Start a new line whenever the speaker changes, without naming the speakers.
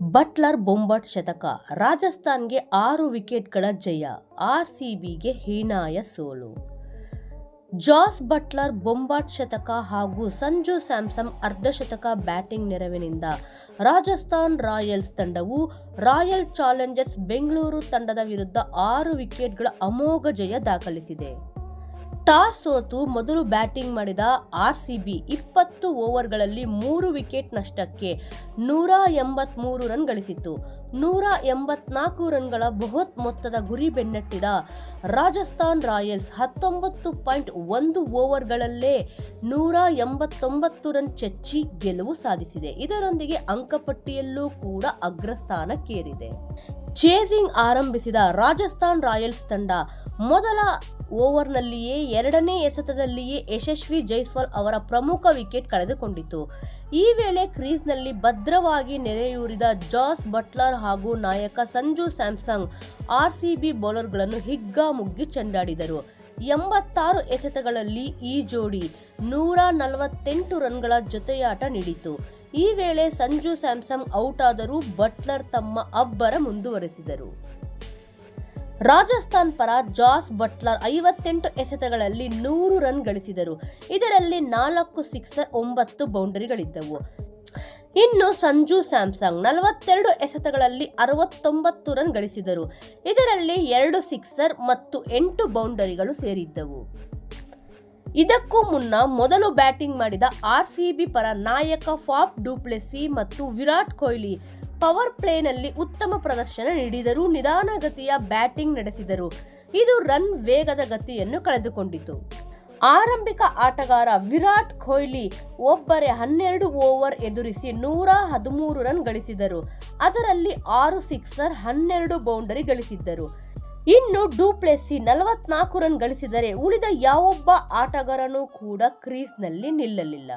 Buttler ಬೊಂಬಟ್ ಶತಕ, ರಾಜಸ್ಥಾನ್ಗೆ ಆರು ವಿಕೆಟ್ಗಳ ಜಯ R ಸಿಬಿಗೆ ಹೀನಾಯ ಸೋಲು. ಜಾಸ್ ಬಟ್ಲರ್ ಬೊಂಬಾಟ್ ಶತಕ ಹಾಗೂ ಸಂಜು ಸ್ಯಾಮ್ಸನ್ ಅರ್ಧಶತಕ ಬ್ಯಾಟಿಂಗ್ ನೆರವಿನಿಂದ ರಾಜಸ್ಥಾನ್ ರಾಯಲ್ಸ್ ತಂಡವು ರಾಯಲ್ ಚಾಲೆಂಜರ್ಸ್ ಬೆಂಗಳೂರು ತಂಡದ ವಿರುದ್ಧ ಆರು ವಿಕೆಟ್ಗಳ ಅಮೋಘ ಜಯ ದಾಖಲಿಸಿದೆ. ಟಾಸ್ ಸೋತು ಮೊದಲು ಬ್ಯಾಟಿಂಗ್ ಮಾಡಿದ ಆರ್ ಸಿ ಬಿ ಇಪ್ಪತ್ತು ಓವರ್ಗಳಲ್ಲಿ ಮೂರು ವಿಕೆಟ್ ನಷ್ಟಕ್ಕೆ ನೂರ ಎಂಬತ್ಮೂರು ರನ್ ಗಳಿಸಿತು ನೂರ ಎಂಬತ್ನಾಲ್ಕು ರನ್ಗಳ ಬೃಹತ್ ಮೊತ್ತದ ಗುರಿ ಬೆನ್ನಟ್ಟಿದ ರಾಜಸ್ಥಾನ್ ರಾಯಲ್ಸ್ ಹತ್ತೊಂಬತ್ತು ಪಾಯಿಂಟ್ ಒಂದು ಓವರ್ಗಳಲ್ಲೇ ನೂರ ಎಂಬತ್ತೊಂಬತ್ತು ರನ್ ಚಚ್ಚಿ ಗೆಲುವು ಸಾಧಿಸಿದೆ. ಇದರೊಂದಿಗೆ ಅಂಕಪಟ್ಟಿಯಲ್ಲೂ ಕೂಡ ಅಗ್ರಸ್ಥಾನಕ್ಕೇರಿದೆ. ಚೇಸಿಂಗ್ ಆರಂಭಿಸಿದ ರಾಜಸ್ಥಾನ್ ರಾಯಲ್ಸ್ ತಂಡ ಮೊದಲ ಓವರ್ನಲ್ಲಿಯೇ ಎರಡನೇ ಎಸೆತದಲ್ಲಿಯೇ ಯಶಸ್ವಿ ಜೈಸ್ವಾಲ್ ಅವರ ಪ್ರಮುಖ ವಿಕೆಟ್ ಕಳೆದುಕೊಂಡಿತು. ಈ ವೇಳೆ ಕ್ರೀಸ್ನಲ್ಲಿ ಭದ್ರವಾಗಿ ನೆರೆಯೂರಿದ ಜಾಸ್ ಬಟ್ಲರ್ ಹಾಗೂ ನಾಯಕ ಸಂಜು ಸ್ಯಾಮ್ಸಂಗ್ ಆರ್ಸಿಬಿ ಬೌಲರ್ಗಳನ್ನು ಹಿಗ್ಗಾಮುಗ್ಗಿ ಚೆಂಡಾಡಿದರು. ಎಂಬತ್ತಾರು ಎಸೆತಗಳಲ್ಲಿ ಈ ಜೋಡಿ ನೂರ ನಲವತ್ತೆಂಟು ರನ್ಗಳ ಜೊತೆಯಾಟ ನೀಡಿತು. ಈ ವೇಳೆ ಸಂಜು ಸ್ಯಾಮ್ಸಂಗ್ ಔಟ್ ಆದರೂ ಬಟ್ಲರ್ ತಮ್ಮ ಅಬ್ಬರ ಮುಂದುವರೆಸಿದರು. ರಾಜಸ್ಥಾನ್ ಪರ ಜಾಸ್ ಬಟ್ಲರ್ ಐವತ್ತೆಂಟು ಎಸೆತಗಳಲ್ಲಿ ನೂರು ರನ್ ಗಳಿಸಿದರು. ಇದರಲ್ಲಿ ನಾಲ್ಕು ಸಿಕ್ಸರ್, ಒಂಬತ್ತು ಬೌಂಡರಿಗಳಿದ್ದವು. ಇನ್ನು ಸಂಜು ಸ್ಯಾಮ್ಸಂಗ್ ನಲವತ್ತೆರಡು ಎಸೆತಗಳಲ್ಲಿ ಅರವತ್ತೊಂಬತ್ತು ರನ್ ಗಳಿಸಿದರು. ಇದರಲ್ಲಿ ಎರಡು ಸಿಕ್ಸರ್ ಮತ್ತು ಎಂಟು ಬೌಂಡರಿಗಳು ಸೇರಿದ್ದವು. ಇದಕ್ಕೂ ಮುನ್ನ ಮೊದಲು ಬ್ಯಾಟಿಂಗ್ ಮಾಡಿದ ಆರ್ಸಿಬಿ ಪರ ನಾಯಕ ಫಾಫ್ ಡೂಪ್ಲೆಸಿ ಮತ್ತು ವಿರಾಟ್ ಕೊಹ್ಲಿ ಪವರ್ ಪ್ಲೇನಲ್ಲಿ ಉತ್ತಮ ಪ್ರದರ್ಶನ ನೀಡಿದರೂ. ನಿಧಾನಗತಿಯ ಬ್ಯಾಟಿಂಗ್ ನಡೆಸಿದರು. ಇದು ರನ್ ವೇಗದ ಗತಿಯನ್ನು ಕಳೆದುಕೊಂಡಿತು. ಆರಂಭಿಕ ಆಟಗಾರ ವಿರಾಟ್ ಕೊಹ್ಲಿ ಒಬ್ಬರೇ ಹನ್ನೆರಡು ಓವರ್ ಎದುರಿಸಿ ನೂರ ಹದಿಮೂರು ರನ್ ಗಳಿಸಿದರು. ಅದರಲ್ಲಿ ಆರು ಸಿಕ್ಸರ್, ಹನ್ನೆರಡು ಬೌಂಡರಿ ಗಳಿಸಿದ್ದರು. ಇನ್ನು ಡೂಪ್ಲೆಸಿ ನಲವತ್ನಾಲ್ಕು ರನ್ ಗಳಿಸಿದರೆ ಉಳಿದ ಯಾವೊಬ್ಬ ಆಟಗಾರನೂ ಕೂಡ ಕ್ರೀಸ್ನಲ್ಲಿ ನಿಲ್ಲಲಿಲ್ಲ.